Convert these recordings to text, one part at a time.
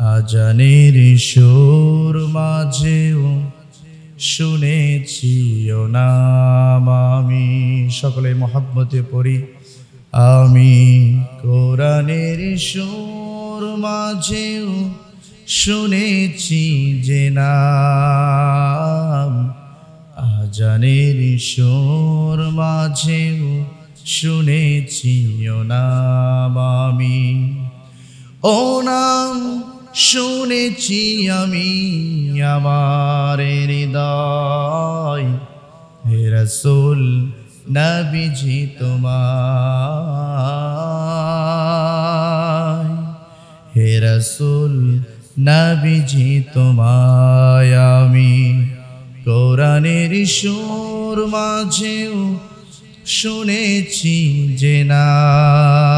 আজানের সুর মাঝেও শুনেছি নাম আমি। সকলে মহাব্বতে পড়ি। আমি কোরআনের সুর মাঝেও শুনেছি যে নাম। আজানের সুর মাঝেও শুনেছি নাম আমি। ও নাম শুনেছি আমি আমার হৃদয়। হে রসুল, নবীজি তোমায়। হে রসুল, নবীজি তোমায় আমি কোরআনের সুর মাঝেও শুনেছি যে নাম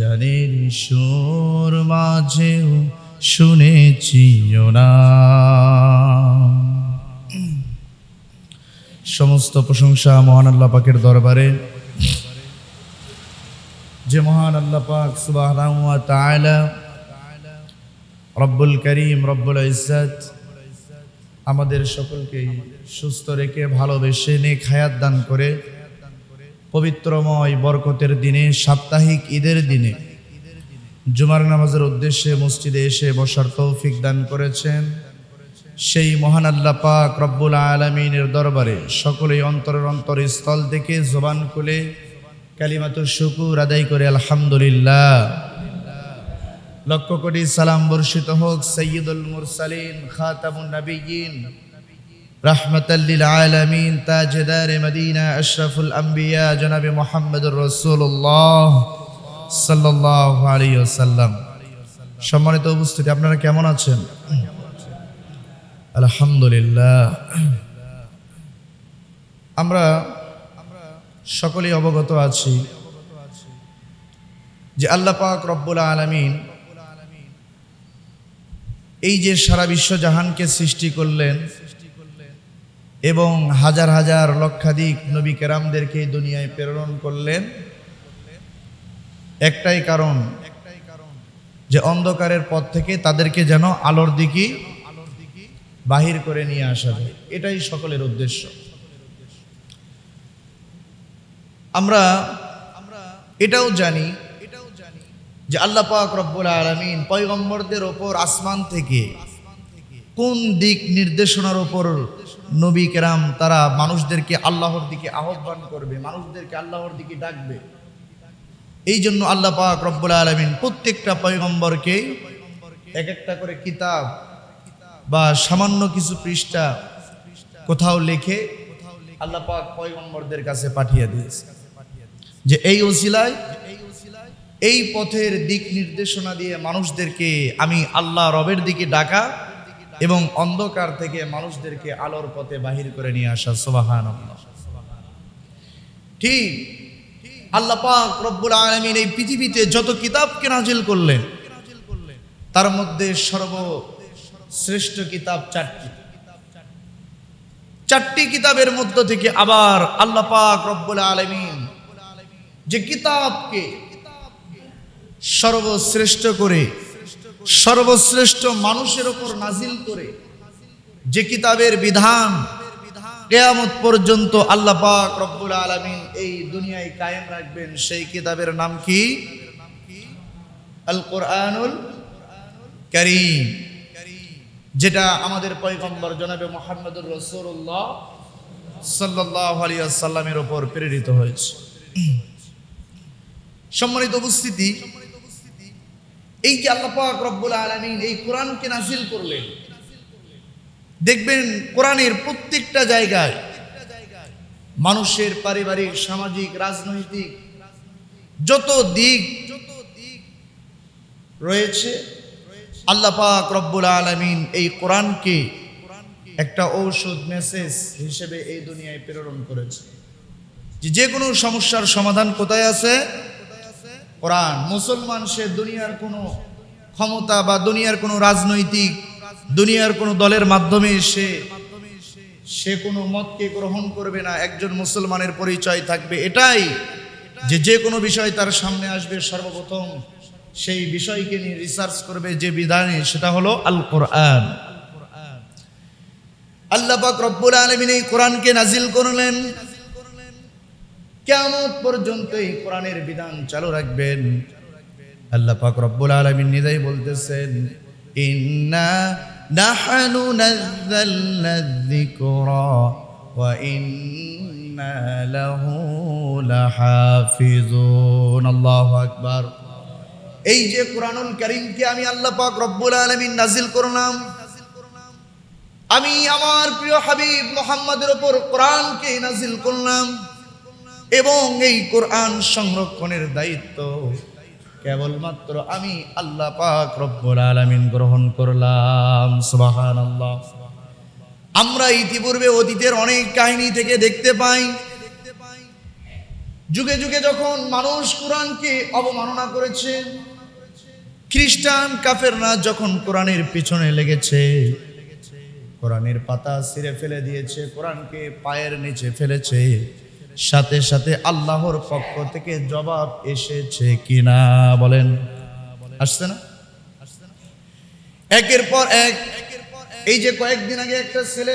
আজানের সোর মাঝেও শুনেছি নাম সমস্ত প্রশংসা মহান আল্লাহ পাকের দরবারে। যে মহান আল্লাহ পাক সুবাহ রব্বুল করিম, রব্বুল ইজ্জত আমাদের সকলকে সুস্থ রেখে, ভালোবেসে, নেক হায়াত দান করে পবিত্রময় বরকতের দিনে, সাপ্তাহিক ঈদের দিনে জুমার নামাজের উদ্দেশ্যে মসজিদে এসে বসার তৌফিক দান করেছেন সেই মহান আল্লাহ পাক রব্বুল আলমিনের দরবারে। সকলেই অন্তরের অন্তর স্থল থেকে জবান খুলে কালিমাত শুকুর আদায় করে, আলহামদুলিল্লাহ। লক্ষ কোটি সালাম বর্ষিত হোক, সৈয়দুল মুরসালিন, খাতামুন নবীন রহমতাল্লিল আলমিন, তাজদার মদিনা আশরাফুল আম্বিয়া, জনাবে মোহাম্মদুর রসুল্লাহ সাল্লাহ আলী সাল্লাম সম্মানিত উপস্থিতি, আপনারা কেমন আছেন? আলহামদুলিল্লাহ। আমরা সকলেই অবগত আছি যে আল্লাহ পাক রব্বুল আলমিন এই যে সারা বিশ্ব জাহানকে সৃষ্টি করলেন এবং হাজার হাজার লক্ষাধিক নবী কেরামদেরকে দুনিয়ায় প্রেরণ করলেন। একটাই কারণ যে অন্ধকারের পথ থেকে তাদেরকে যেন আলোর দিকে বাহির করে নিয়ে আসা যায়। এটাই সকলের উদ্দেশ্য। আমরা আমরা এটাও জানি যে আল্লাহ পাক রব্বুল আলমিন পয়গম্বরদের ওপর আসমান থেকে কোন দিক নির্দেশনার ওপর নবী কেরাম তারা মানুষদেরকে আল্লাহর দিকে আহ্বান করবে, মানুষদেরকে আল্লাহর দিকে ডাকবে? এই জন্য আল্লাহ পাক রব্বুল আলমিন প্রত্যেকটা পয়গম্বরকে এক একটা করে কিতাব বা সামান্য কিছু পৃষ্ঠা কোথাও লিখে আল্লাহ পাক পয়গম্বরদের কাছে পাঠিয়ে দিয়েছে। যে এই ওসিলায়, এই পথের দিক নির্দেশনা দিয়ে মানুষদেরকে আমি আল্লাহ রবের দিকে ডাকা এবং অন্ধকার থেকে মানুষদেরকে আলোর পথে বাহির করে নিয়ে আসা সোবাহান ঠিক, আল্লাহ পাক রব্বুল আলমিন এই পৃথিবীতে যত কিতাবকে নাজিল করলেন, তার মধ্যে সর্বশ্রেষ্ঠ কিতাব চারটি। চারটি কিতাবের মধ্য থেকে আবার আল্লাহ পাক রব্বুল আলমিন যে কিতাবকে সর্বশ্রেষ্ঠ করে সর্বশ্রেষ্ঠ মানুষের ওপর নাজিল করে যে কিতাবের বিধান কেয়ামত পর্যন্ত আল্লাহ পাক রব্বুল আলমিন এই দুনিয়ায় কায়েম রাখবেন, সেই কিতাবের নাম কি? আল কোরআনুল করিম। যেটা আমাদের পয়গম্বর জনাবে মোহাম্মদুর রসুল্লাহ সাল্লাহ আলিয়া সাল্লামের ওপর প্রেরিত হয়েছে। সম্মানিত উপস্থিতি এই যে আল্লাহ পাক রব্বুল আলমিন এই কোরআনকে নাজিল করলেন। দেখবেন কোরআনের প্রত্যেকটা জায়গায় মানুষের পারিবারিক, সামাজিক, রাজনৈতিক যত দিক যত দিক রয়েছে, আল্লাহ পাক রব্বুল আলমিন এই কোরআনকে একটা ঔষধ, মেসেজ হিসেবে এই দুনিয়ায় প্রেরণ করেছে। যে কোনো সমস্যার সমাধান কোথায় আছে? কোরআন, মুসলমান সে দুনিয়ার কোনো ক্ষমতা বা দুনিয়ার কোনো রাজনৈতিক, দুনিয়ার কোনো দলের মাধ্যমে সে সে কোনো মতকে গ্রহণ করবে না, একজন মুসলমানের পরিচয় থাকবে। এটাই যে যে কোনো বিষয় তার সামনে আসবে, সর্বপ্রথম সেই বিষয়কে নিয়ে রিসার্চ করবে, যে বিধানে সেটা হলো আল কোরআন আল্লাহ পাক রব্বুল আলমিন এই কোরআনকে নাজিল করলেন। কেমন পর্যন্ত এই কোরআনের বিধান চালু রাখবেন। আল্লাহ পাক রব্বুল আলমিন নিজেই বলতেছেন, ইন্না নাহনু নাযালনা যিকরা ওয়া ইন্না লাহু লাহাফিজুন। আল্লাহু আকবার। এই যে কোরআনুল কারীমকে আমি আল্লাহ পাক রব্বুল আলামিন নাজিল করলাম, আমি আমার প্রিয় হাবিব মোহাম্মদের ওপর কোরআনকে নাজিল করলাম। এবং এই কোরআন সংরক্ষণের দায়িত্ব। কেবলমাত্র আমি আল্লাহ পাক রব্বুল আলামিন গ্রহণ করলাম, সুবহানাল্লাহ। আমরা ইতিপূর্বে অতীতের অনেক কাহিনী থেকে দেখতে পাই। যুগে যুগে যখন মানুষ কোরআনকে অবমাননা করেছে, খ্রিস্টান কাফেররা যখন কোরআনের পিছনে লেগেছে, কোরআনের পাতা ছিঁড়ে ফেলে দিয়েছে, কোরআনকে পায়ের নিচে ফেলেছে সাথে সাথে আল্লাহর পক্ষ থেকে জবাব এসেছে কিনা বলেন। আসছে না? একের পর এক, এই যে কয়েকদিন আগে একটা ছেলে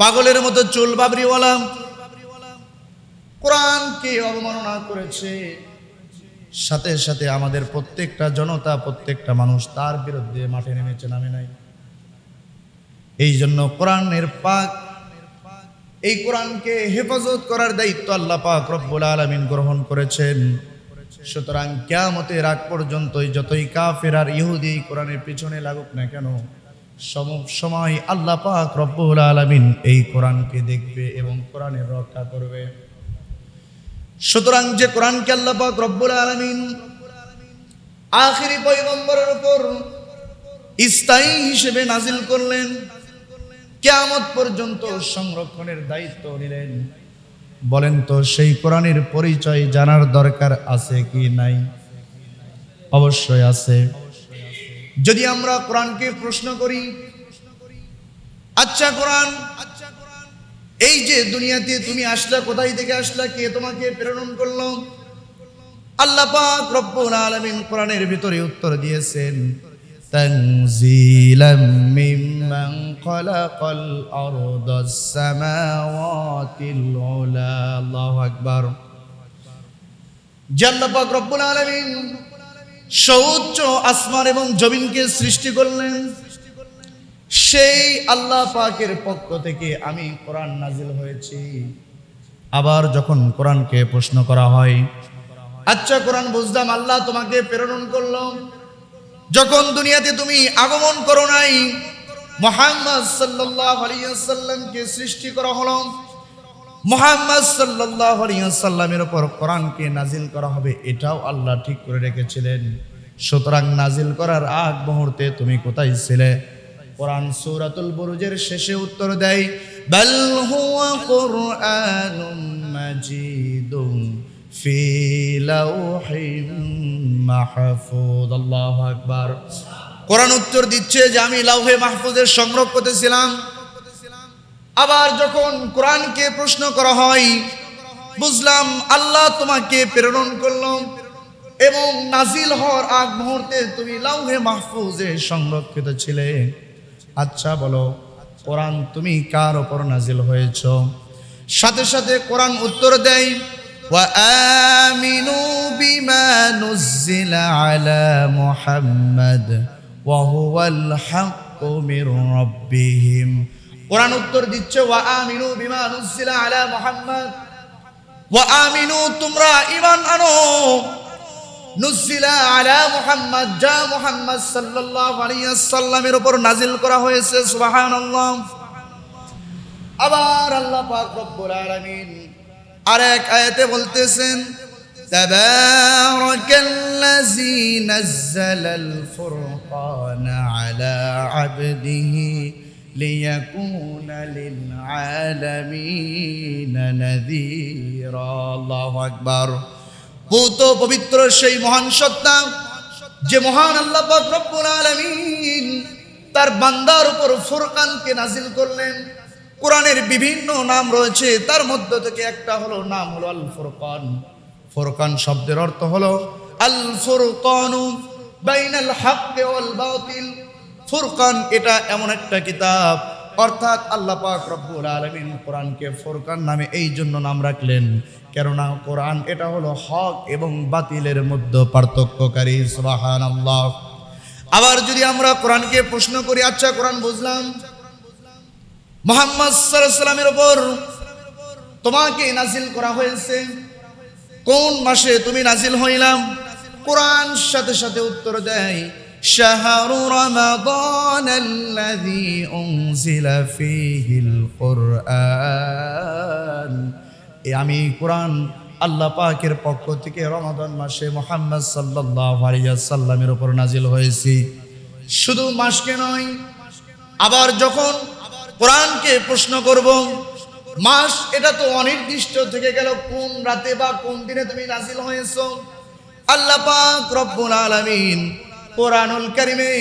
পাগলের মতো চুল বাবরিওয়ালা কোরআনকে অবমাননা করেছে। সাথে সাথে আমাদের প্রত্যেকটা জনতা, প্রত্যেকটা মানুষ তার বিরুদ্ধে মাঠে নেমেছে, নামে নাই। এই জন্য কোরআনের পাক এই কোরআনকে হেফাজত করার দায়িত্ব আল্লাহ পাক রব্বুল আলামিন গ্রহণ করেছেন। সুতরাং কিয়ামতের আগ পর্যন্ত যতই কাফের আর ইহুদি কোরআনের পিছনে লাগুক না কেন, সম সময় আল্লাহ পাক রব্বুল আলামিন এই কোরআনকে দেখবে এবং কোরআনের রক্ষা করবে। সুতরাং যে কোরআনকে আল্লাহ পাক রব্বুল আলামিন আখিরি পয়গম্বরের উপর স্থায়ী হিসেবে নাজিল করলেন কেয়ামত পর্যন্ত সংরক্ষণের দায়িত্ব নিলেন। বলেন তো, সেই কোরআনের পরিচয় জানার দরকার আছে কি নাই? অবশ্যই আছে। যদি আমরা কোরআনকে প্রশ্ন করি আচ্ছা কোরআন, এই যে দুনিয়াতে তুমি আসলা, কোথায় থেকে আসলা, কে তোমাকে প্রেরণ করল? আল্লাহ পাক রব্বুল আলামিন কোরআনের ভিতরে উত্তর দিয়েছেন। تنزيلا ممن خلق الأرض السماوات العلى الله أكبر জাল্লা পাক রব্বুল আলামিন সৌচ্চ আসমান এবং জমিনকে সৃষ্টি করলেন সেই আল্লাহ পাকের পক্ষ থেকে আমি কোরআন নাজিল হয়েছি আবার যখন কোরআনকে প্রশ্ন করা হয় আচ্ছা কোরআন বুঝলাম আল্লাহ তোমাকে প্রেরণ করলো যখন দুনিয়াতে তুমি আগমন করো নাই, মোহাম্মদ সাল্লাহ সৃষ্টি করা হলো। মোহাম্মদ সাল্লাহ আলিয়াল্লামের ওপর কোরআনকে নাজিল করা হবে, এটাও আল্লাহ ঠিক করে রেখেছিলেন। সুতরাং নাজিল করার আগ মুহূর্তে তুমি কোথায় ছিলে? কোরআন সৌরাতুল বুরুজের শেষে উত্তর দেয়, বাল মাজিদুন ফি লাউহিম মাহফুজ, আল্লাহু আকবার। কোরআন উত্তর দিচ্ছে যে আমি লাউহে মাহফুজের সংগ্রহ করতেছিলাম আবার যখন কোরআনকে প্রশ্ন করা হয়, বুঝলাম আল্লাহ তোমাকে প্রেরণ করল এবং নাজিল হওয়ার আগ মুহূর্তে তুমি লাউহে মাহফুজে সংরক্ষিত ছিলে। আচ্ছা বলো, কোরআন তুমি কার ওপর নাজিল হয়েছ? সাথে সাথে কোরআন উত্তর দেয় وآمنوا بما نزل على محمد وهو الحق من ربهم কোরআন উত্তর দিচ্ছে ওয়া আমিনু বিমা নুজিলা আলা মুহাম্মদ ওয়া আমিনু তোমরা ঈমান আনো নুজিলা আলা মুহাম্মদ যা মুহাম্মদ সাল্লাল্লাহু আলাইহি ওয়াসাল্লামের উপর নাজিল করা হয়েছে সুবহানাল্লাহ আবার আল্লাহ পাক রব্বুল আলামিন আরেক আয়াতে বলতেছেন تبارك الذي نزل الفرقان على عبده ليكون للعالمين نذيرا الله أكبر পুত পবিত্র সেই মহান সত্তা যে মহান আল্লাহ পাক রব্বুল আলামিন তার বান্দার উপর ফুরকানকে নাজিল করলেন কোরআনের বিভিন্ন নাম রয়েছে, তার মধ্য থেকে একটা হলো নাম হলো আল ফুরকান ফোরকান শব্দের অর্থ হলো আল ফুরকানু বাইনাল হাক্কি ওয়াল বাতিল। ফুরকান এটা এমন একটা কিতাব, অর্থাৎ আল্লাহ পাক রব্বুল আলামিন কোরআনকে ফোরকান নামে এই জন্য নাম রাখলেন। কেননা কোরআন এটা হলো হক এবং বাতিলের মধ্যে পার্থক্যকারী, সুবহানাল্লাহ। আবার যদি আমরা কোরআনকে প্রশ্ন করি আচ্ছা কোরআন বুঝলাম। মোহাম্মদ সাল্লামের ওপর তোমাকে নাজিল করা হয়েছে। কোন মাসে তুমি নাজিল হইলাম? কোরআন সাথে সাথে উত্তর দেয় আমি কোরআন আল্লাহ পাকের পক্ষ থেকে রমাদান মাসে মোহাম্মদ আলাইহি সাল্লামের উপর নাজিল হয়েছি। শুধু মাসকে নয়, আবার যখন কোরআনকে প্রশ্ন করব, মাস এটা তো অনির্দিষ্ট থেকে গেল, কোন রাতে বা কোন দিনে তুমি নাজিল হয়েছো? আল্লাহ পাক রব্বুল আলামিন কোরআনুল কারিমে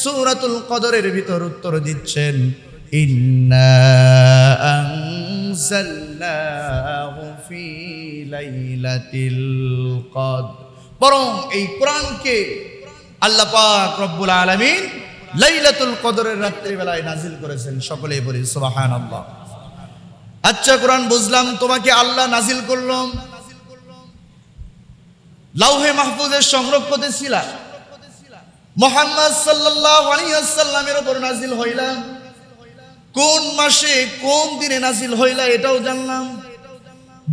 সূরাতুল কদরের ভিতর উত্তর দিচ্ছেন, ইন্না আনজালনাহু ফি লাইলাতিল কদর। বরং এই কোরআনকে আল্লাহ পাক রব্বুল আলামিন লাইলাতুল কদরের রাত্রিবেলায় নাজিল করেছেন সকলেই বলি, সুবহানাল্লাহ। আচ্ছা কোরআন বুঝলাম, তোমাকে আল্লাহ নাজিল করলাম। লাউহে মাহফুজের সংরক্ষতে ছিলা মোহাম্মদ সাল্লাল্লাহু আলাইহি ওয়াসাল্লামের উপর নাজিল হইলাম। কোন মাসে কোন দিনে নাজিল হইলা এটাও জানলাম।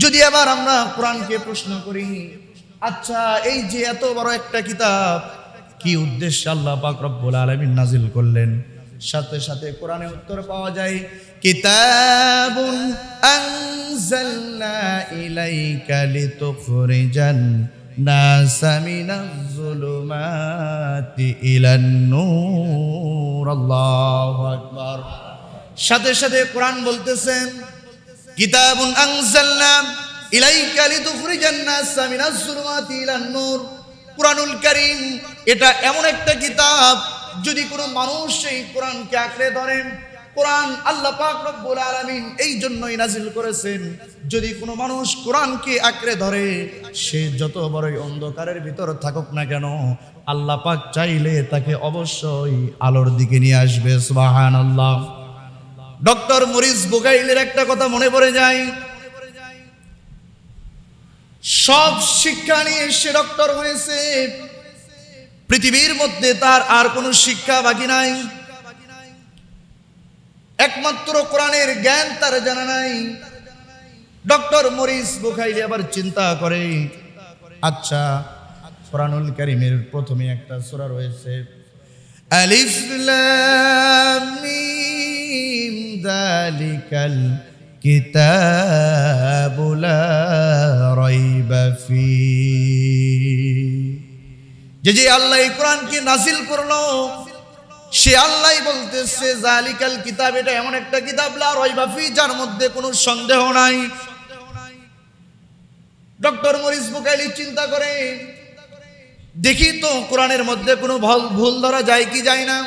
যদি আবার আমরা কোরআনকে প্রশ্ন করি আচ্ছা এই যে এত বড় একটা কিতাব কি উদ্দেশ্যে আল্লাহ পাক রব্বুল আলামিন নাজিল করলেন? সাথে সাথে কোরআনে উত্তর পাওয়া যায়, কিতাবুন আনজালনা ইলাইকা লিতুখরিজান নাসা মিনাজ যুলুমাতি ইলান নূর। আল্লাহু আকবার। সাথে সাথে কোরআন বলতেছেন, কিতাবুন আনজালনা ইলাইকা লিতুখরিজান নাসা মিনাজ যুলুমাতি ইলান নূর। কোরআনুল কারীম, এটা এমন একটা কিতাব, যদি কোনো মানুষ সেই কোরআনকে আঁকড়ে ধরেন, কোরআন আল্লাহ পাক রব্বুল আলামিন এই জন্যই নাজিল করেছেন, যদি কোনো মানুষ কোরআনকে আঁকড়ে ধরে, সে যত বড়ই অন্ধকারের ভিতর থাকুক না কেন, আল্লাহ পাক চাইলে তাকে অবশ্যই আলোর দিকে নিয়ে আসবে, সুবহানাল্লাহ। ডক্টর মরিস বুগাইলের একটা কথা মনে পড়ে যায় সব শিক্ষা নিয়ে সে ডক্টর হয়েছে। পৃথিবীর মধ্যে তার আর কোনো শিক্ষা বাকি নাই। একমাত্র কোরআনের জ্ঞান তার জানা নাই। ডক্টর মরিস বুখাইলি আবার চিন্তা করে। আচ্ছা কোরআনুল কারিমের প্রথমে একটা সূরা রয়েছে। আলিফ লাম মিম কিতাবু লা রাইবা ফি যে যে আল্লাহ এই কোরআনকে নাজিল করল, সে আল্লাহ বলতেছে, জালিকাল কিতাব, এটা এমন একটা কিতাব, লা রাইবা ফি যার মধ্যে কোনো সন্দেহ নাই। ডক্টর মরিস বুকাইলি চিন্তা করে, দেখি তো কোরআনের মধ্যে কোনো ভুল ধরা যায় কি যায় না।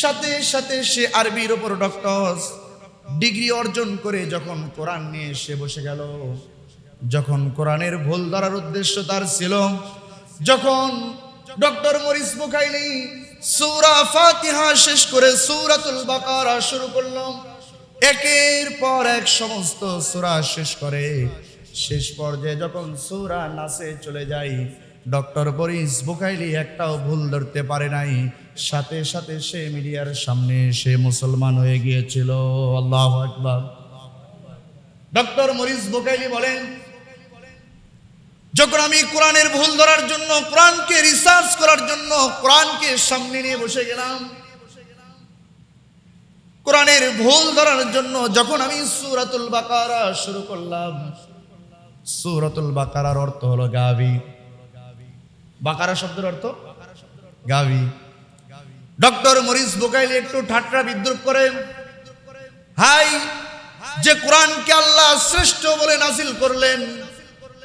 সাথে সাথে সে আরবির ওপর ডক্টর ডিগ্রি অর্জন করে যখন কোরআন নিয়ে সে বসে গেল, যখন কোরআনের ভুল ধরার উদ্দেশ্য তার ছিল, যখন ডক্টর মরিস মুখাইলি সূরা ফাতিহা শেষ করে সূরাতুল বাকারা শুরু করল, একের পর এক সমস্ত সূরা শেষ করে। শেষ পর্যায়ে যখন সূরা নাসে চলে যায়, ডক্টর বরিস বুখাইলি একটাও ভুল ধরতে পারে নাই। সাথে সাথে সে মিডিয়ার সামনে সে মুসলমান হয়ে গিয়েছিল। আল্লাহ আকবার। ডক্টর মরিস বুখাইলি বলেন, যখন আমি কোরআনের ভুল ধরার জন্য, কোরআনকে রিসার্চ করার জন্য, কোরআনকে সামনে নিয়ে বসে গেলাম, কোরআনের ভুল ধরার জন্য যখন আমি সূরাতুল বাকারা শুরু করলাম, সুরাতুল বাকারার অর্থ হলো গাভী বাকারা শব্দের অর্থ? গাভী ডক্টর মরিস বোকাইলি একটু ঠাট্টা বিদ্রুপ করে। হাই, যে কোরআনকে আল্লাহ শ্রেষ্ঠ বলে নাজিল করলেন,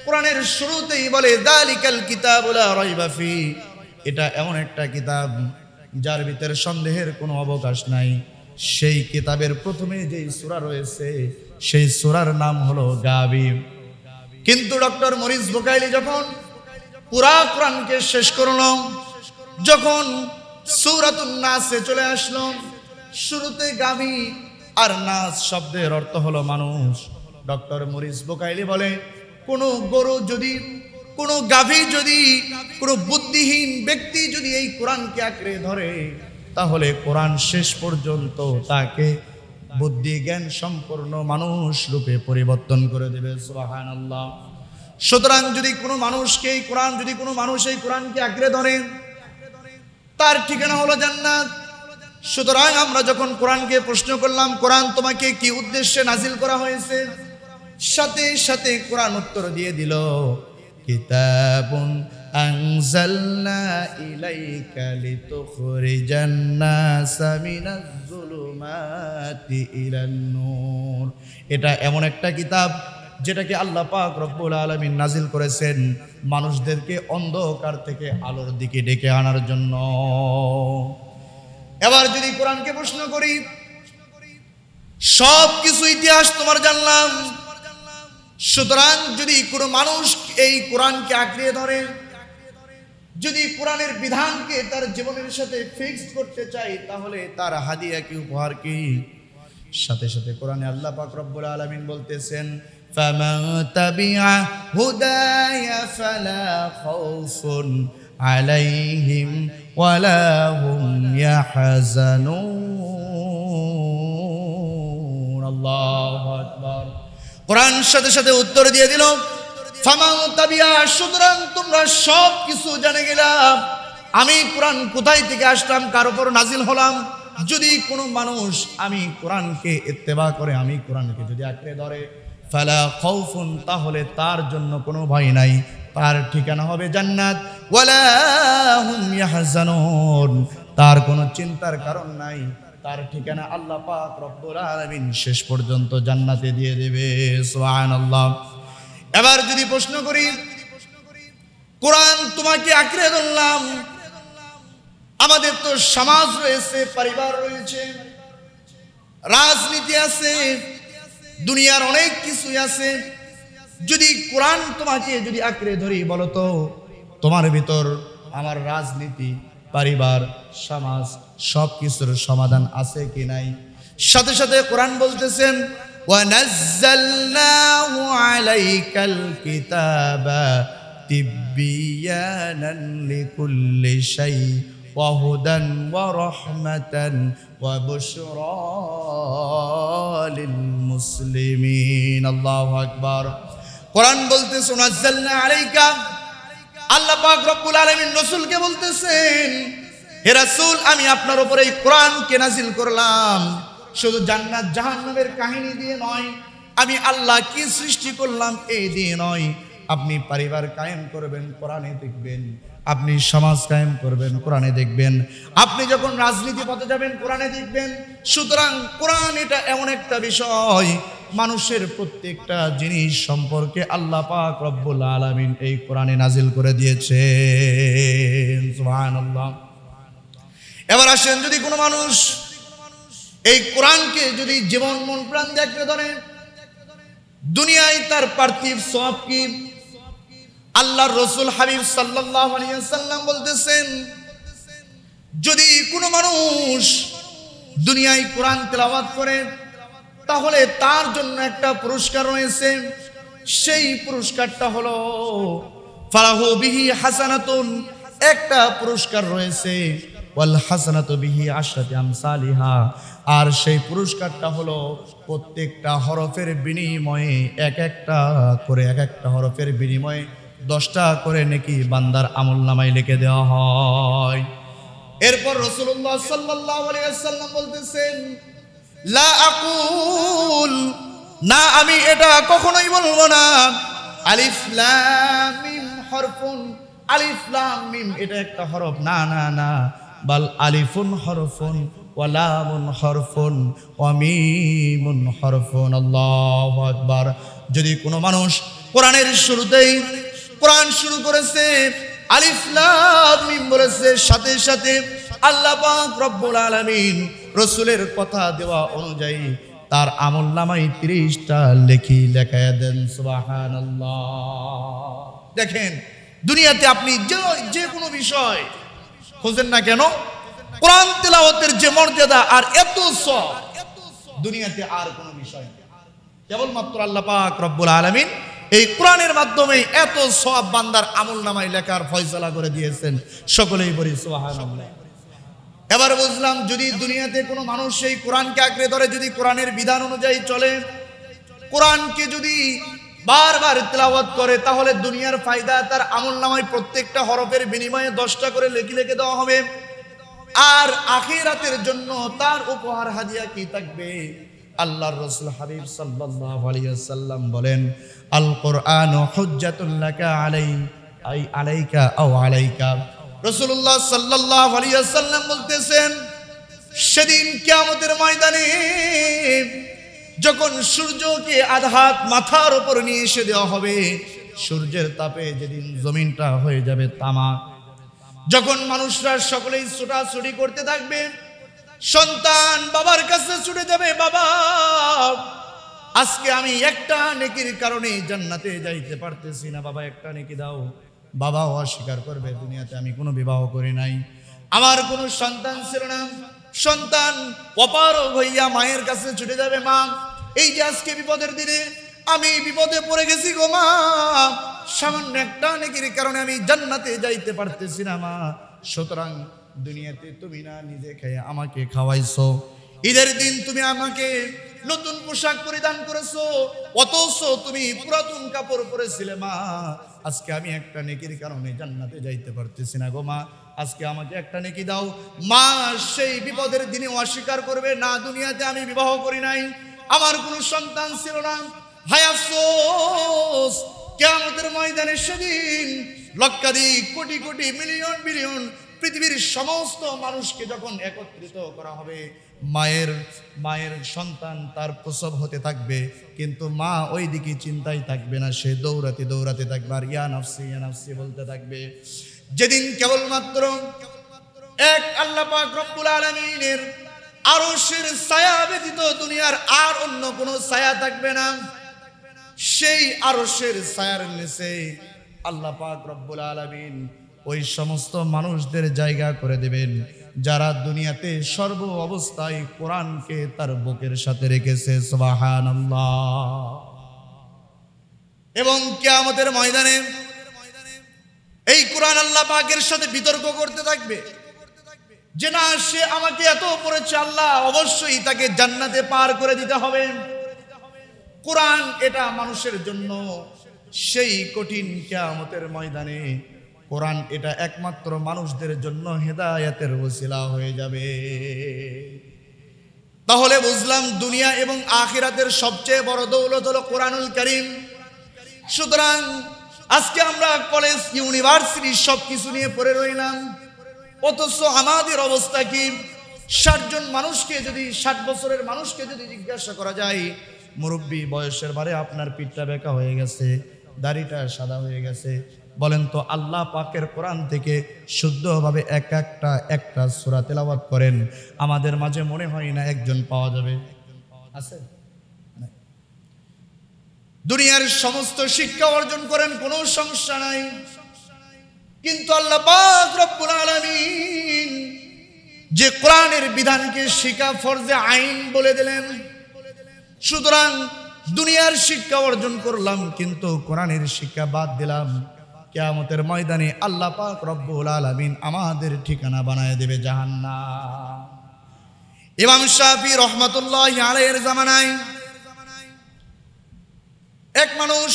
কোরআনের শুরুতেই বলে, দালিকাল রাইবা ফি। এটা এমন একটা কিতাব যার ভিতরে সন্দেহের কোনো অবকাশ নাই। সেই কিতাবের প্রথমে যেই সূরা রয়েছে, সেই সূরার নাম হলো গাবি কিন্তু ডক্টর মরিস বোকাইলি যখন পুরা কোরআনকে শেষ করল, যখন সূরাতুন নাসে চলে আসলো। শুরুতে গাভী আর নাস শব্দের অর্থ হলো মানুষ। ডক্টর মরিস বোকাইলি বলে, কোনো গরু যদি, কোনো গাভী যদি, কোনো বুদ্ধিহীন ব্যক্তি যদি এই কোরআনকে আঁকড়ে ধরে, তাহলে কোরআন শেষ পর্যন্ত তাকে বুদ্ধি, জ্ঞান সম্পন্ন মানুষ রূপে পরিবর্তন করে দেবে। সুবাহান আল্লাহ সুতরাং যদি কোনো মানুষকে এই কোরআন, যদি কোনো মানুষ এই কোরআনকে আঁকড়ে ধরে তার ঠিকানা হলো জান্নাত। সুতরাং আমরা যখন কোরআনকে প্রশ্ন করলাম, কোরআন তোমাকে কি উদ্দেশ্যে নাজিল করা হয়েছে? সাথে সাথে কোরআন উত্তর দিয়ে দিল এটা এমন একটা কিতাব যেটাকে আল্লাহ পাক রব্বুল আলামিন নাজিল করেছেন মানুষদেরকে অন্ধকার থেকে আলোর দিকে ডেকে আনার জন্য। এবার যদি কোরআনকে প্রশ্ন করি সব কিছু ইতিহাস তোমার জানলাম। সুতরাং যদি কোনো মানুষ এই কোরআনকে আঁকড়িয়ে ধরে, যদি কোরআনের বিধানকে তার জীবনের সাথে ফিক্সড করতে চাই তাহলে তার হাদিয়া কি, উপহার কি? সাথে সাথে কোরআনে আল্লাহ পাক রব্বুল আলামিন বলতেছেন فمن تبع هداي فلا خوف عليهم ولا هم يحزنون الله أكبر কোরআন সাথে সাথে উত্তর দিয়ে দিল ফামাউ তাবিয়া সুতরাং তোমরা সব কিছু জেনে গেলাম আমি কোরআন কোথায় থেকে আসলাম কার উপর নাজিল হলাম যদি কোনো মানুষ আমি কোরআনকে ইত্তেবা করে আমি কোরআনকে যদি আঁকড়ে ধরে ফালা খৌফুন, তাহলে তার জন্য কোনো ভয় নাই। তার ঠিকানা হবে জান্নাত। তার কোনো চিন্তার কারণ নাই। তার ঠিকানা আল্লাহ পাক রব্বুল আলামিন শেষ পর্যন্ত জান্নাতে দিয়ে দেবে, সুবহানাল্লাহ। এবার যদি প্রশ্ন করি, কোরআন তোমাকে আঁকড়ে ধরলাম। আমাদের তো সমাজ রয়েছে, পরিবার রয়েছে, রাজনীতি আছে দুনিয়ার অনেক কিছুই আছে যদি কোরআন তোমাকে যদি আঁকড়ে ধরি বলো তো তোমার ভিতর আমার রাজনীতি পরিবার সমাজ সব কিছুর সমাধান আছে কি নাই সাথে সাথে কোরআন বলতেছেন وَنَزَّلْنَاهُ عَلَيْكَ الْكِتَابَ تِبِّيَانًا لِكُلِّ شَيْءٍ وهدى ورحمة وبشرى للمسلمين الله أكبر কোরআন বলতে শোনাজ্জালনা আলাইকা আল্লাহ পাক রব্বুল আলামিন রাসূলকে বলতেছেন হে রাসূল আমি আপনার উপরে এই কোরআনকে নাজিল করলাম শুধু জান্নাত জাহান্নামের কাহিনী দিয়ে নয় আমি আল্লাহ কি সৃষ্টি করলাম এই দিয়ে নয় আপনি পরিবার কায়েম করবেন কোরআনে দেখবেন আপনি সমাজ কায়েম করবেন, কোরআনে দেখবেন। আপনি যখন রাজনীতি পথে যাবেন, কোরআনে দেখবেন। সুতরাং কোরআন এটা এমন একটা বিষয়, মানুষের প্রত্যেকটা জিনিস সম্পর্কে আল্লাহ পাক রব্বুল আলামিন এই কোরআনে নাজিল করে দিয়েছে এবার আসেন, যদি কোনো মানুষ এই কোরআনকে যদি জীবন মন প্রাণ দেখতে ধরে, দুনিয়ায় তার পার্থিব সব কি? আল্লাহ রসুল হাবিব সাল্লাম বলতেছেন, যদি কোনো মানুষ দুনিয়ায় কোরআন তেলাওয়াত করে, তাহলে তার জন্য একটা পুরস্কার রয়েছে। সেই পুরস্কারটা হলো ফালাহু বিহি হাসানাতুন। একটা পুরস্কার রয়েছে, ওয়াল হাসানাতু বিহি আশরাতি আমসালিহা। আর সেই পুরস্কারটা হলো প্রত্যেকটা হরফের বিনিময়ে এক একটা করে এক একটা হরফের বিনিময়ে দশটা করে নাকি বান্দার আমল নামায় লিখে দেওয়া হয়। এরপর রসুল্লাহ সাল্লাহ আলিয়াল্লাম বলতেছেন, লা আকুল, না, আমি এটা কখনোই বলব না। আলিফ লাম হরফুন, আলিফ লাম মিম, এটা একটা হরফ। না না না, বাল আলিফুন হরফুন ওয়ালামুন হরফুন ওয়ামিমুন হরফুন। আল্লাহু আকবার। যদি কোনো মানুষ কোরআনের শুরুতেই কোরআন শুরু করেছে, আলিফ বলেছে, সাথে সাথে আল্লাহ পাক রব্বুল আলামিন রসুলের কথা দেওয়া অনুযায়ী তার আমল নামাই তিরিশটা লেখি লেখায় দেন সুবাহান দেখেন, দুনিয়াতে আপনি যে যে কোনো বিষয় খোঁজেন না কেন, কোরআন তেলাওয়াতের যে মর্যাদা আর এত সব, দুনিয়াতে আর কোনো বিষয় কেবলমাত্র আল্লাহ পাক রব্বুল আলামিন এই কোরআনের মাধ্যমে এত সব বান্দার আমল নামায় লেখার ফয়সলা করে দিয়েছেন। সকলেই বলি, সুবহানাল্লাহ। এবার বুঝলাম, যদি দুনিয়াতে কোনো মানুষ সেই কোরআনকে আঁকড়ে ধরে, যদি কোরআনের বিধান অনুযায়ী চলে, কোরআনকে যদি বারবার তেলাওয়াত করে, তাহলে দুনিয়ার ফায়দা তার আমল নামায় প্রত্যেকটা হরফের বিনিময়ে দশটা করে লেখি লেখে দেওয়া হবে। আর আখিরাতের জন্য তার উপহার হাদিয়া কি থাকবে? আল্লাহর রাসূল হাবিব সাল্লাল্লাহু আলাইহি ওয়াসাল্লাম বলেন আল কোরআন হুজ্জাতুল লাকা আলাই, আই আলাইকা আও আলাইকা। রাসূলুল্লাহ সাল্লাল্লাহু আলাইহি ওয়াসাল্লাম বলতেছেন, সেদিন কিয়ামতের ময়দানে যখন সূর্যকে আধাত মাথার উপর নিয়ে এসে দেওয়া হবে, সূর্যের তাপে যেদিন জমিনটা হয়ে যাবে তামাক যখন মানুষরা সকলেই ছোটাছুটি করতে থাকবে, সন্তান বাবার কাছে ছুটে যাবে, বাবা আজকে আমি একটা নেকির কারণে জান্নাতে যাইতে পারতেছি না। বাবা, একটা নেকি দাও। বাবাও অস্বীকার করবে, দুনিয়াতে আমি কোনো বিবাহ করি নাই। আমার কোনো সন্তান ছিল না। সন্তান অপারগ হইয়া মায়ের কাছে ছুটে যাবে, মা। এই যে আজকে বিপদের দিনে আমি বিপদে পড়ে গেছি গো, মা। সামান্য একটা নেকির কারণে আমি জান্নাতে যাইতে পারতেছি না, মা। সুতরাং দুনিয়াতে তুমি না নিজে খেয়ে আমাকে খাওয়াইছো। ঈদের দিন তুমি আমাকে নতুন পোশাক পরিধান করেছ। অথচ তুমি পুরাতন কাপড় পরেছিলে, মা। আজকে আমি একটা নেকির কারণে জান্নাতে যাইতে পারতেছি না গো, মা। আজকে আমাকে একটা নেকি দাও। মা, সেই বিপদের দিনে অস্বীকার করবে, না, দুনিয়াতে আমি বিবাহ করি নাই। আমার কোনো সন্তান ছিল না। হায় আফসোস, কেয়ামতের ময়দানে সেদিন লক্ষাধিক কোটি কোটি মিলিয়ন বিলিয়ন পৃথিবীর সমস্ত মানুষকে যখন একত্রিত করা হবে, মায়ের মায়ের সন্তান তার প্রসব হতে থাকবে, কিন্তু মা ওই দিকে চিন্তাই থাকবে না, সে দৌড়াতে দৌড়াতে থাকবে আর ইয়া নাফসি ইয়া নাফসি বলতে থাকবে। যেদিন কেবলমাত্র এক আল্লাহ পাক রব্বুল আলামিনের আরশের ছায়া ব্যতীত দুনিয়ার আর অন্য কোনো ছায়া থাকবে না। সেই আরশের ছায়ার নিচে আল্লাহ পাক রব্বুল আলামিন ওই সমস্ত মানুষদের জায়গা করে দেবেন, যারা দুনিয়াতে সর্ব অবস্থায় কোরআনকে তার বুকের সাথে রেখেছে এবং কিয়ামতের ময়দানে এই কোরআন আল্লাহ পাকের সাথে বিতর্ক করতে থাকবে। যে না, সে আমাকে এত পড়েছে আল্লাহ অবশ্যই তাকে জান্নাতে পার করে দিতে হবে। কোরআন এটা মানুষের জন্য সেই কঠিন কিয়ামতের ময়দানে কোরআন এটা একমাত্র মানুষদের জন্য হেদায়াতের ওসিলা হয়ে যাবে। তাহলে বুঝলাম দুনিয়া এবং আখিরাতের সবচেয়ে বড় দৌলত হলো কোরআনুল করিম। সুতরাং আজকে আমরা কলেজ, ইউনিভার্সিটি সব কিছু নিয়ে পড়ে রইলাম। অথচ আমাদের অবস্থা কি? ষাট জন মানুষকে যদি, ষাট বছরের মানুষকে যদি জিজ্ঞাসা করা যায়, মুরব্বী, বয়সের বারে আপনার পিঠটা বেঁকা হয়ে গেছে, দাড়িটা সাদা হয়ে গেছে বলেন তো, আল্লাহ পাকের কোরআন থেকে শুদ্ধভাবে এক একটা একটা সুরা তেলাওয়াত করেন। আমাদের মাঝে মনে হয় না একজন পাওয়া যাবে। আছে। দুনিয়ার সমস্ত শিক্ষা অর্জন করেন, কোনো সমস্যা নাই। কিন্তু আল্লাহ যে কোরআনের বিধানকে শিকা ফরজে আইন বলে দিলেন। সুতরাং দুনিয়ার শিক্ষা অর্জন করলাম, কিন্তু কোরআনের শিক্ষা বাদ দিলাম। কেয়ামতের ময়দানে আল্লাহ পাক রব্বুল আলামিন আমাদের ঠিকানা বানায় দেবে জাহান্নাম। ইমাম শাফি রহমতুল্লাহ আলাইহির জামানায় এক মানুষ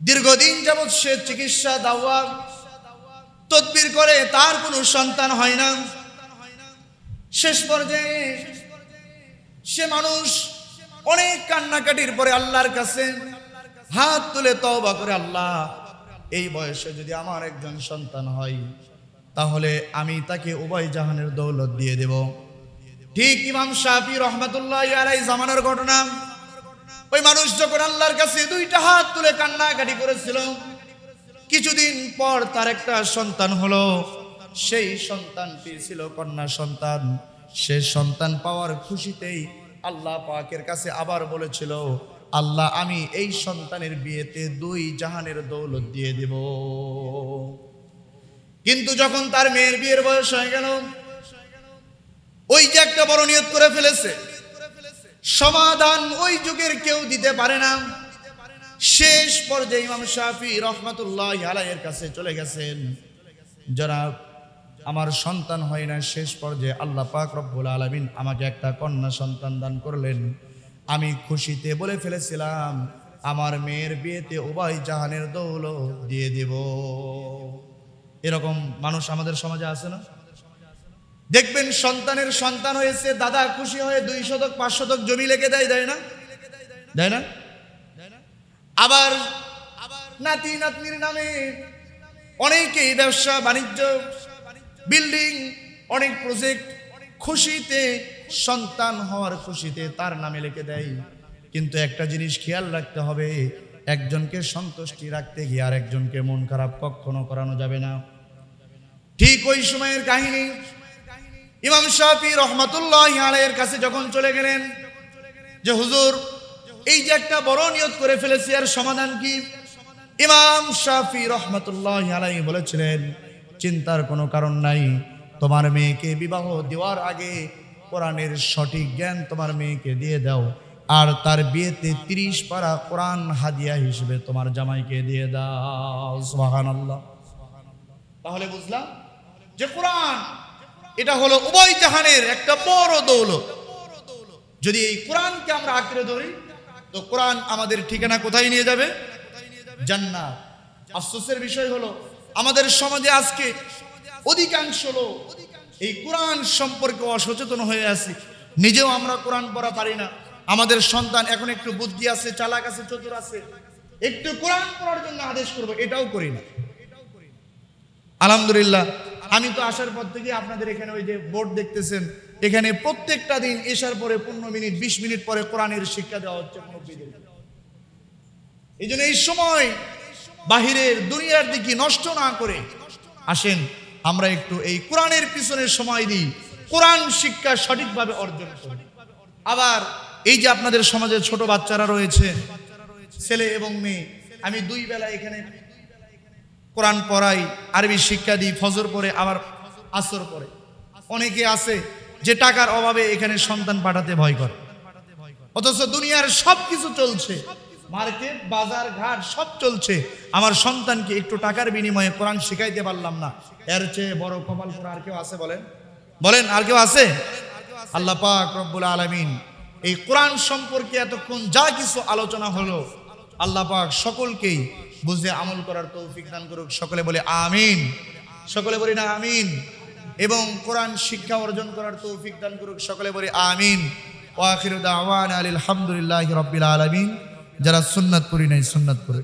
দীর্ঘদিন যাবৎ সে চিকিৎসা দাওয়া তদবির করে তার কোনো সন্তান হয় না। শেষ পর্যায়ে সে মানুষ অনেক কান্নাকাটির পরে আল্লাহর কাছে হাত তুলে তওবা করে আল্লাহ এই বয়সে যদি আমার একজন সন্তান হয়, তাহলে আমি তাকে উভয় জাহানের দৌলত দিয়ে দেব। ঠিক ইমাম শাফি রহমতুল্লাহ আলাই জামানার ঘটনা। ওই মানুষ যখন আল্লাহর কাছে দুইটা হাত তুলে কান্নাকাটি করেছিল, কিছুদিন পর তার একটা সন্তান হলো। সেই সন্তানটি ছিল কন্যা সন্তান। সে সন্তান পাওয়ার খুশিতেই আল্লাহ পাকের কাছে আবার বলেছিল আল্লাহ, আমি এই সন্তানের বিয়েতে দুই জাহানের দৌলত দিয়ে দেব। কিন্তু যখন তার মেয়ের বিয়ের বয়স হয়ে গেল, ওই যে একটা বড় নিয়ত করে ফেলেছে, সমাধান ওই যুগের কেউ দিতে পারে না। শেষ পর্যায়ে ইমাম শাফি রহমাতুল্লাহ আলাইয়ের কাছে চলে গেছেন। যারা আমার সন্তান হয় না, শেষ পর্যায়ে আল্লাহ পাক রব্বুল আলমিন আমাকে একটা কন্যা সন্তান দান করলেন। আমি খুশিতে বলে ফেলেছিলাম, আমার মেয়ের বিয়েতে উভয় জাহানের দৌল দিয়ে দেব। এরকম মানুষ আমাদের সমাজে আছে না? দেখবেন সন্তানের সন্তান হয়েছে, দাদা খুশি হয়ে দুই শতক, পাঁচ শতক জমি লেগে দেয় দেয় না? দেয় না? আবার নাতি, নাতনির নামে অনেকেই ব্যবসা, বাণিজ্য, বিল্ডিং, অনেক প্রজেক্ট খুশিতে সন্তান হওয়ার খুশিতে তার নামে লিখে দেয়। কিন্তু একটা জিনিস খেয়াল রাখতে হবে, একজনকে সন্তুষ্টি রাখতে গিয়ে আর একজনকে মন খারাপ কখনো করানো যাবে না। ঠিক ওই সময়ের কাহিনী, ইমাম শাফি রহমাতুল্লাহ আলাইয়ের কাছে যখন চলে গেলেন, যে হুজুর, এই যে একটা বড় নিয়ত করে ফেলেছি আর সমাধান কি? ইমাম শাফি রহমাতুল্লাহ আলাই বলেছিলেন, চিন্তার কোনো কারণ নাই, তোমার মেয়েকে বিবাহ দেওয়ার আগে কোরআনের সঠিক জ্ঞান তোমার মেয়েকে দিয়ে দাও। আর তার বিয়েতে তিরিশ পারা কোরআন হাদিয়া হিসেবে তোমার জামাইকে দিয়ে দাও। সুবাহান আল্লাহ তাহলে বুঝলাম যে কোরআন, এটা হলো উভয় জাহানের একটা বড় দৌলত। যদি এই কোরআনকে আমরা আঁকড়ে ধরি, তো কোরআন আমাদের ঠিকানা কোথায় নিয়ে যাবে? জান্নাত। আফসোসের বিষয় হলো, আমাদের সমাজে আজকে অধিকাংশ লোক এই কোরআন সম্পর্কে অসচেতন হয়ে আছে। নিজেও আমরা কোরআন পড়া পারি না। আমাদের সন্তান এখন একটু বুদ্ধি আছে, চালাক আছে, চতুর আছে। একটু কোরআন পড়ার জন্য আদেশ করব, এটাও করি না। আলহামদুলিল্লাহ, আমি তো আসার পর থেকে আপনাদের এখানে ওই যে বোর্ড দেখতেছেন। এখানে প্রত্যেকটা দিন এসার পরে পনেরো মিনিট, বিশ মিনিট পরে কোরআনের শিক্ষা দেওয়া হচ্ছে এই জন্য এই সময় বাহিরের দুনিয়ার দিকে নষ্ট না করে আসেন। আমরা একটু এই কোরআনের পিছনে সময় দিই। কোরআন শিক্ষা সঠিকভাবে অর্জন আবার এই যে আপনাদের সমাজে ছোট বাচ্চারা রয়েছে, ছেলে এবং মেয়ে, আমি দুই বেলা এখানে কোরআন পড়াই, আরবি শিক্ষা দিই, ফজর পরে আবার আসর পরে অনেকে আছে যে টাকার অভাবে এখানে সন্তান পাঠাতে ভয় করে। অথচ দুনিয়ার সব কিছু চলছে। মার্কেট, বাজার, ঘাট সব চলছে। আমার সন্তানকে একটু টাকার বিনিময়ে কোরআন শিখাইতে পারলাম না। এর চেয়ে বড় কপাল করে আর কেউ আছে বলেন? বলেন, আর কেউ আছে? আল্লাহ পাক রব্বুল আলামিন এই কোরআন সম্পর্কে এতক্ষণ যা কিছু আলোচনা হলো, আল্লাহ পাক সকলকেই বুঝে আমল করার তৌফিক দান করুক। সকলে বলে আমিন। সকলে বলি না আমিন। এবং কোরআন শিক্ষা অর্জন করার তৌফিক দান করুক। সকলে বলে আমিন। ওয়াখির দাওয়ান আলহামদুলিল্লাহ রব্বিল আলামিন। যারা সুন্নাত করি নাই, সুন্নাত করে